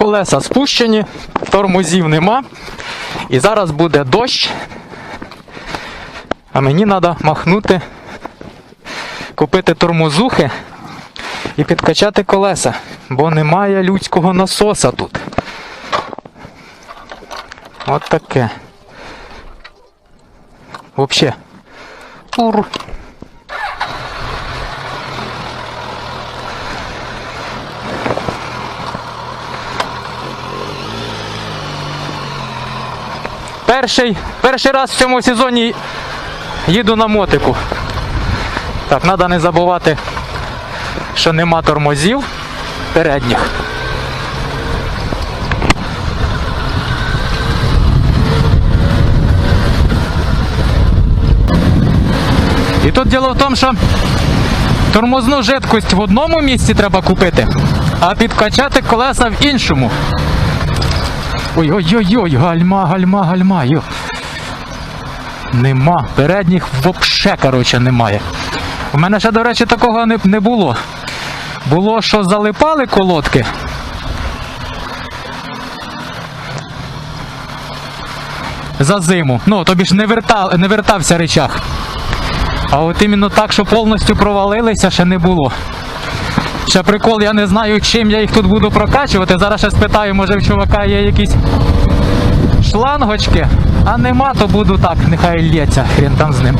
Колеса спущені, тормозів нема. І зараз буде дощ. А мені треба махнути, купити тормозухи і підкачати колеса, бо немає людського насоса тут. От таке. Вообще. Перший, перший раз в цьому сезоні їду на мотику. Так, треба не забувати, що нема тормозів передніх. І тут діло в тому, що тормозну жидкость в одному місці треба купити, а підкачати колеса в іншому. Ой-ой-ой, гальма, гальма, гальма. Йо. Нема. Передніх вообще, коротше, немає. У мене ще, до речі, такого не, не було. Було, що залипали колодки. За зиму. Ну, тобі ж не, верта, не вертався речах. А от іменно так, що повністю провалилися, ще не було. Ще прикол, я не знаю, чим я їх тут буду прокачувати. Зараз ще спитаю, може в чувака є якісь шлангочки, а нема, то буду так, нехай лється, хрен там з ним.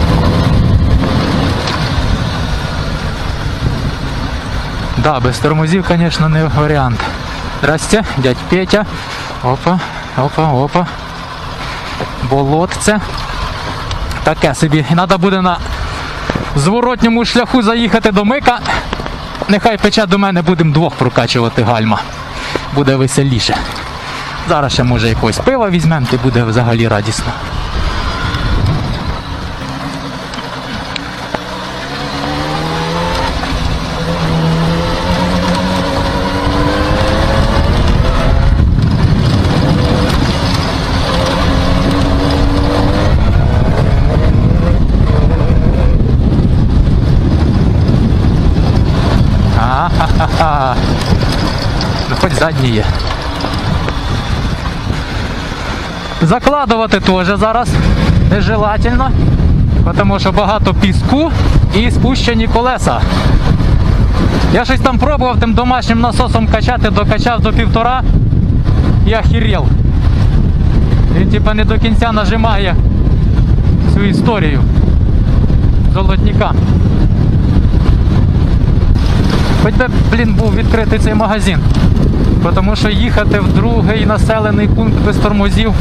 Да, без тормозів, звісно, не варіант. Здрасте, дядь Петя. Опа, опа, опа. Болотце. Таке собі. І треба буде на зворотньому шляху заїхати до мика. Нехай пече до мене будемо двох прокачувати гальма. Буде веселіше. Зараз ще може якогось пива візьмемо, і буде взагалі радісно. Ну хоч задні є. Закладувати теж зараз нежелательно, тому що багато піску і спущені колеса. Я щось там пробував тим домашнім насосом качати, докачав до півтора і охерел. Він типа не до кінця нажимає цю історію золотника. Хоч би, блін, був відкритий цей магазин. Тому що їхати в другий населений пункт без тормозів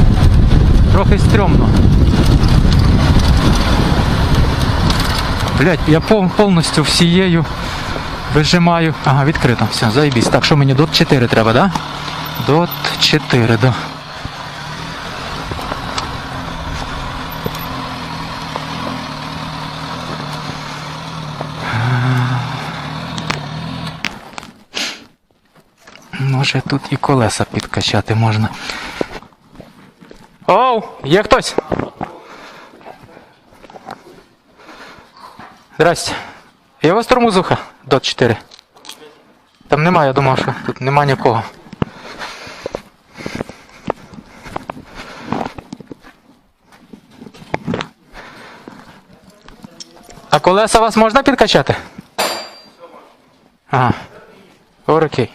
трохи стрьомно. Блять, я повністю всією вижимаю. Ага, відкрито. Все, заїбісь. Так, що мені дот 4 треба, да? Дот 4, да. Може тут і колеса підкачати можна. Оу, є хтось? Здрасте. Є у вас тормозуха? Дот 4. Там немає, я думав, що тут нема нікого. А колеса вас можна підкачати? Ага. Окей.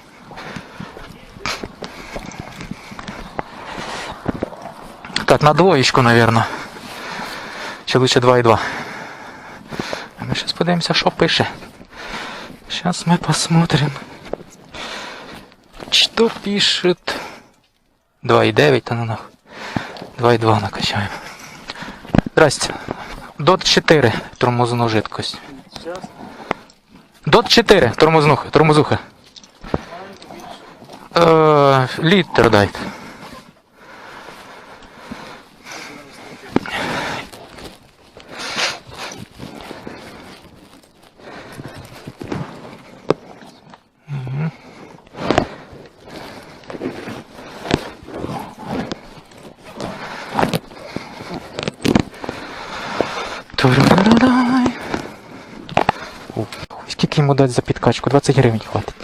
На двоечку, наверное. Чи лучше 2,2. А ми зараз подивимося, що пише. Сейчас мы посмотрим. Что пишет? 2,9, та ну нахуй. 2,2 накачаємо. Здрасте. Дот 4 тормозну жидкость. Дот 4 тормознуха, тормозуха. Е, літр дайте. Скільки йому дати за підкачку? 20 гривень хватить.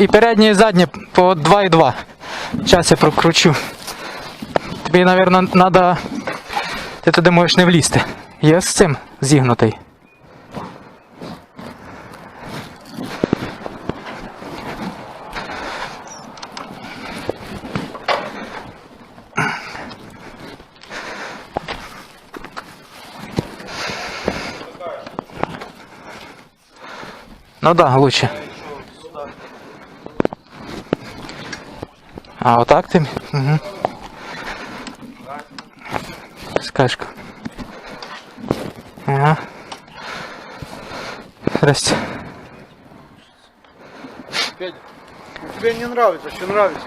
І переднє, і заднє по 2,2. Зараз я прокручу. Тобі, мабуть, треба... Ти туди можеш не влізти. Я з цим зігнутий. Ну да, лучше. А, отак ти? Угу. Скажка. Ага. Здрасте. Тебе не нравится, что нравится?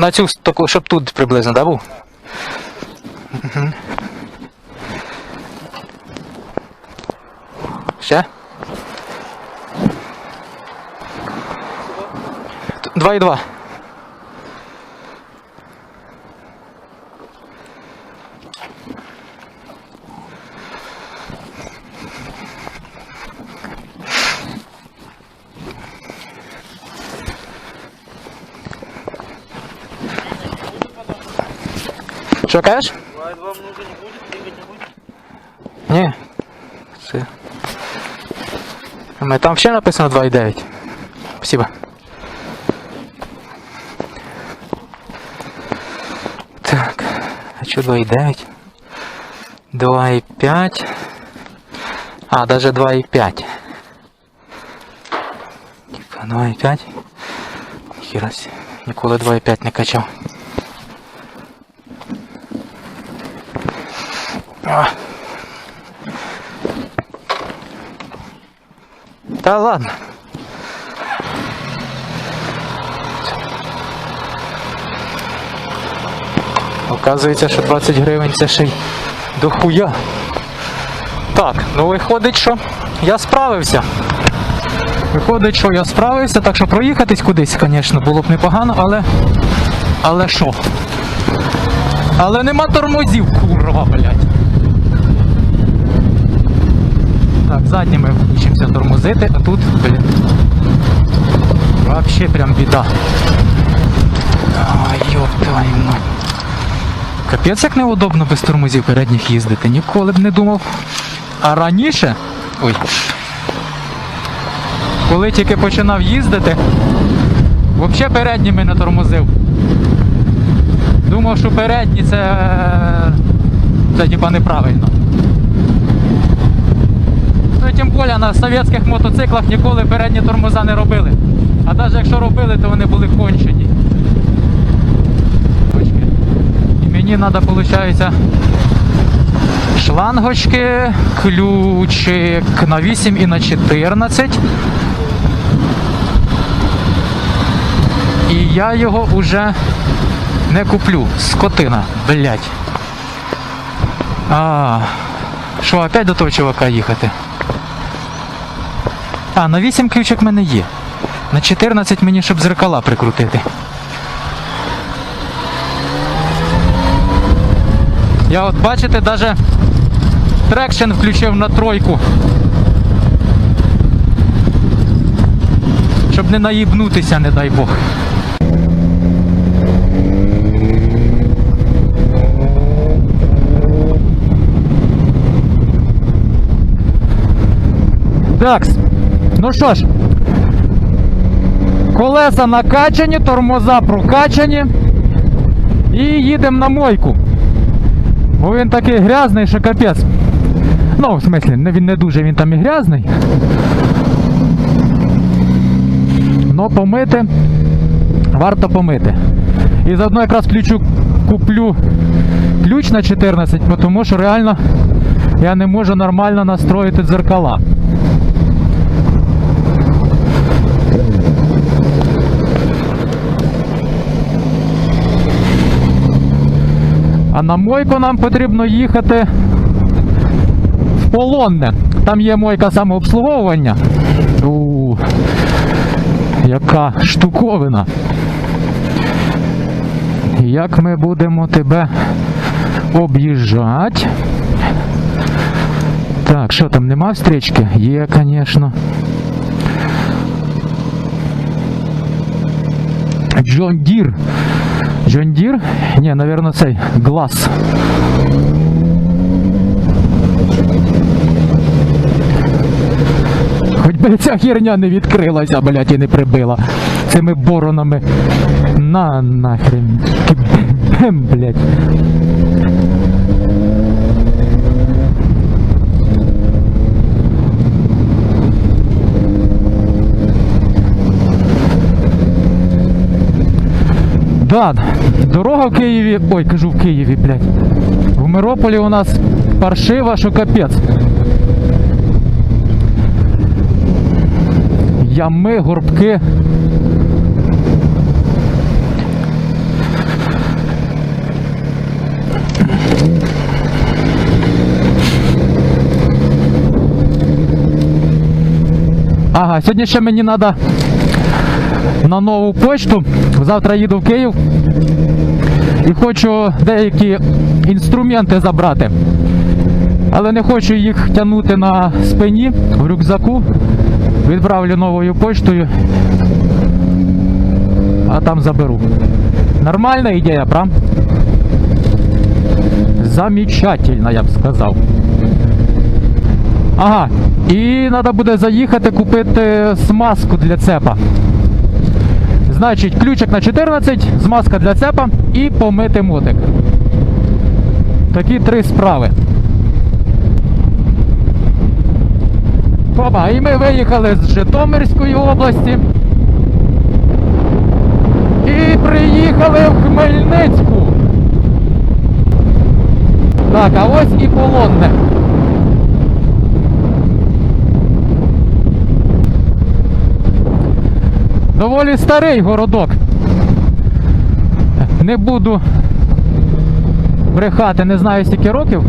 на цю щоб тут приблизно, да, був? Угу. Ще? 2,2. Что кажешь? Лайт вам много не будет, прыгать не будет? Не. Все. А там вообще написано 2,9. Спасибо. Так, а что 2,9? 2,5. А, даже 2,5. 2,5. Хера себе. Ніколи 2,5 не качав. Та ладно. Оказується, що 20 гривень це ще й дохуя. Так, ну виходить, що я справився. Виходить, що я справився, так що проїхатись кудись, звісно, було б непогано, але. Але що? Але нема тормозів, курва, блядь. Так, задніми вчимося тормозити, а тут, блін. Вообще прям біда. Ай, твою мать. Капець як неудобно без тормозів передніх їздити. Ніколи б не думав. А раніше. Ой. Коли тільки починав їздити, взагалі передніми не тормозив. Думав, що передні це. Це типа неправильно. Тим більше на совєтських мотоциклах ніколи передні тормоза не робили. А навіть якщо робили, то вони були кончені. І мені треба, виходить, шлангочки, ключик на 8 і на 14. І я його вже не куплю. Скотина, блять. А, що, опять до того чувака їхати? А, на 8 ключик в мене є. На 14 мені, щоб зеркала прикрутити. Я от бачите, даже трекшн включив на тройку. Щоб не наїбнутися, не дай Бог. Так, ну що ж, колеса накачані, тормоза прокачані. І їдемо на мойку. Бо він такий грязний, що капець. Ну, в смислі, він не дуже, він там і грязний. Но помити варто помити. І заодно якраз ключу куплю ключ на 14, тому що реально я не можу нормально настроїти дзеркала. А на мойку нам потрібно їхати в полонне. Там є мойка самообслуговування. У, яка штуковина. Як ми будемо тебе об'їжджати? Так, що там, нема встречки? Є, звісно. Джон Дір. Джон Не, Ні, цей глаз. Хоч би ця херня не відкрилася, блядь, і не прибила цими боронами. На нахрен. Бем, блядь. Да, дорога в Києві. Ой, кажу в Києві, блядь. В Мирополі у нас паршива, що капець. Ями, горбки. Ага, сьогодні ще мені треба на нову почту. Завтра їду в Київ і хочу деякі інструменти забрати. Але не хочу їх тягнути на спині в рюкзаку. Відправлю новою поштою, а там заберу. Нормальна ідея, прав? Замечательно, я б сказав. Ага, і треба буде заїхати купити смазку для цепа. Значить, ключик на 14, змазка для цепа і помити мотик. Такі три справи. Опа, і ми виїхали з Житомирської області. І приїхали в Хмельницьку. Так, а ось і полонне. Доволі старий городок. Не буду брехати, не знаю скільки років.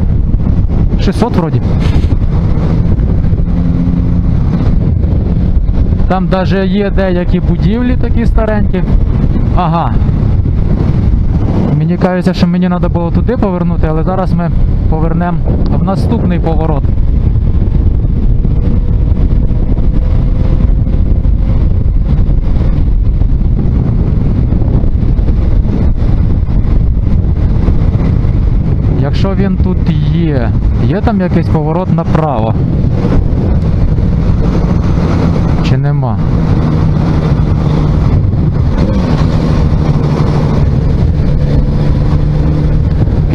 600 вроді. Там навіть є деякі будівлі такі старенькі. Ага. Мені кажеться, що мені треба було туди повернути, але зараз ми повернемо в наступний поворот. Якщо він тут є, є там якийсь поворот направо? Чи нема?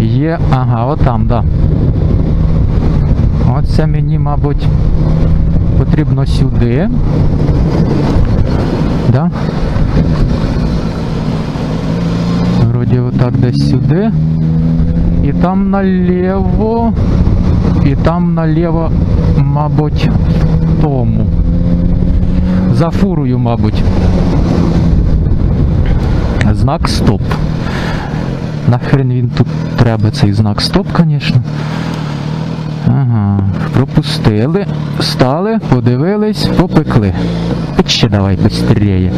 Є, ага, отам, да. Оце мені, мабуть, потрібно сюди. Да? Вроді отак десь сюди. І там наліво. І там наліво, мабуть, тому. За фурою, мабуть. Знак стоп. Нахрен він тут треба цей знак стоп, звісно. Ага, пропустили, стали, подивились, попекли. Ще давай быстрее.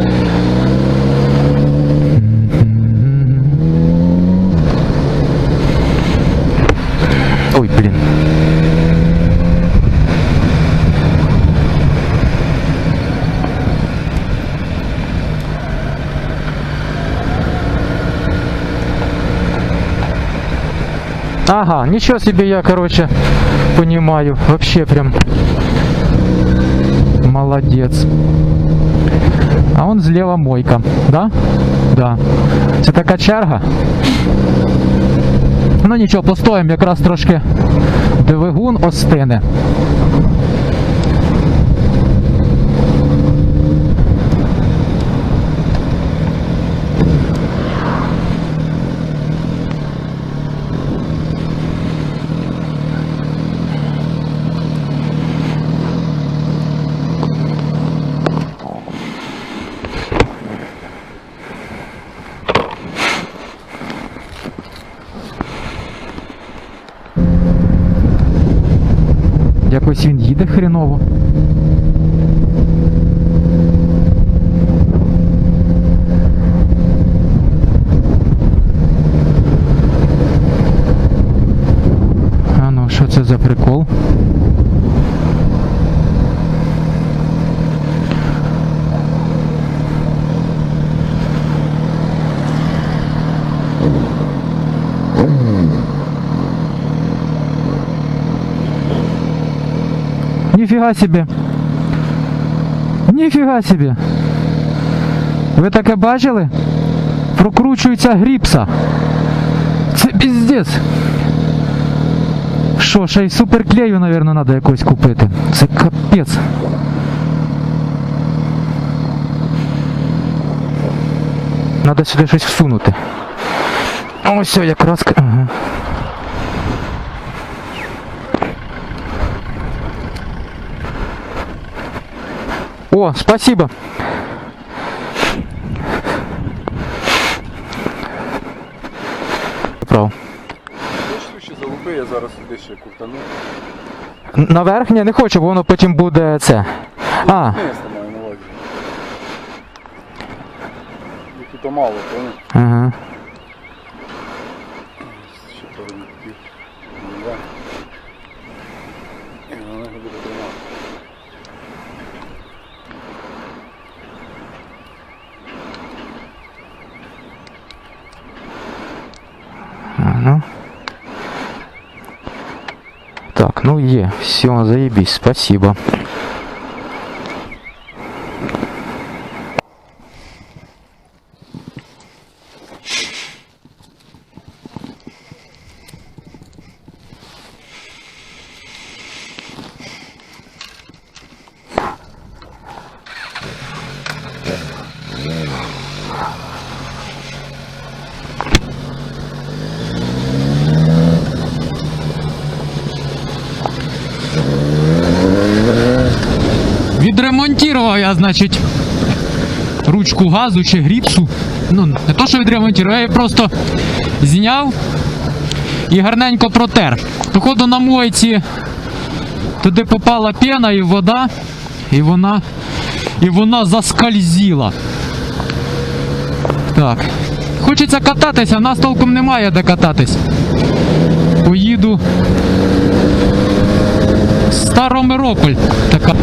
Ой, блин. Ага, ничего себе я, короче, понимаю. Вообще прям молодец. А он зліва мойка, да? Да. Це така черга. Ну нічого, постоїмо якраз трошки двигун остине. Якось він їде хріново. А ну, що це за прикол? Ніфіга собі. Ніфіга собі. Ви таке бачили? Прокручується гріпса. Це піздець. Що, ще й суперклею, мабуть, треба якось купити. Це капець. Треба сюди щось всунути. Ось все, якраз. к- Ага. О, спасибо. Прав. Я зараз сюди ще куртану. Наверх? Ні, не хочу, бо воно потім буде це. А, Не, я маю на понял? ага. Ще пару да. І вона буде тримати. Ну е, все, заебись, спасибо. Відремонтував я, значить, ручку газу чи гріпсу. Ну, не то, що відремонтував, я її просто зняв і гарненько протер. Походу на мойці туди попала пена і вода, і вона, і вона заскользила. Так. Хочеться кататися, в нас толком немає де кататись. Поїду. Старомирополь така.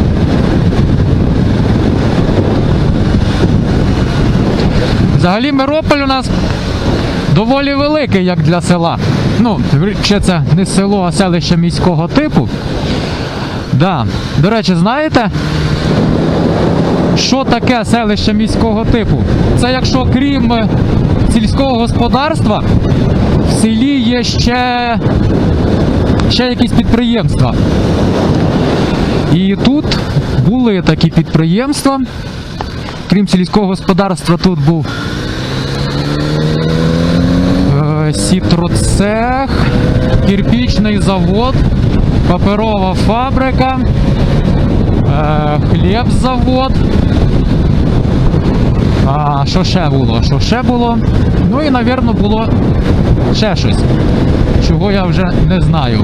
Взагалі Мирополь у нас доволі великий, як для села. Ну, ще це не село, а селище міського типу. Да. До речі, знаєте, що таке селище міського типу? Це якщо крім сільського господарства, в селі є ще, ще якісь підприємства. І тут були такі підприємства. Крім сільського господарства, тут був сітроцех, кирпічний завод, паперова фабрика, е, хлібзавод. А що ще було? Що ще було? Ну і, напевно, було ще щось, чого я вже не знаю.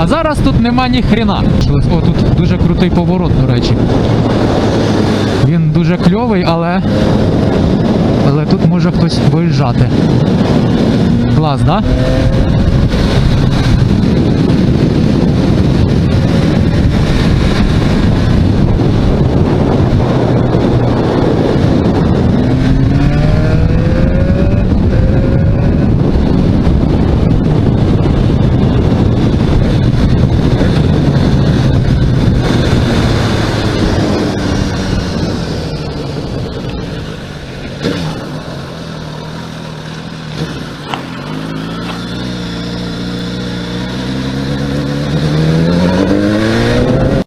А зараз тут нема ні хрена. О, тут дуже крутий поворот, до речі. Він дуже кльовий, але. Але тут може хтось виїжджати. Клас, да?